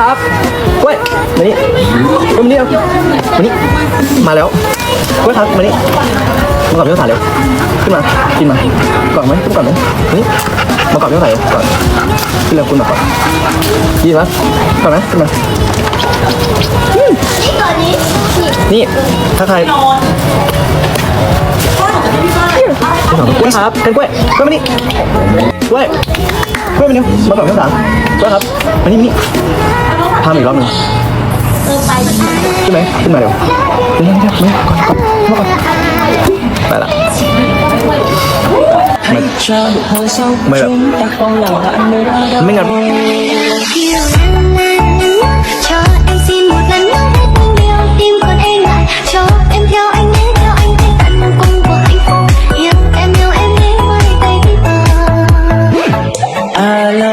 ครับกล้วยมานี่กล้วยมานี่เอามานี่มาแล้วกล้วยครับมานี่มากอดพี่ภาษาเร็วขึ้นมากินมากอดไหมขึ้นก่อนไหมมานี่มากอดพี่ภาษาเร็วก่อนขึ้นเร็วคุณมากอดยินไหมก่อนไหมขึ้นมานี่ถ้าใครกล้วยครับกันกล้วยกล้วยมานี่กล้วยกล้วยมานี่มากอดพี่ภาษากล้วยครับมานี่มานี่ ข้ามอีกรอบหนึ่งขึ้นไหมขึ้นมาเร็วเร็วเร็วเร็วเร็วก่อนก่อนก่อนไปละไม่ไม่แบบไม่งั้น I love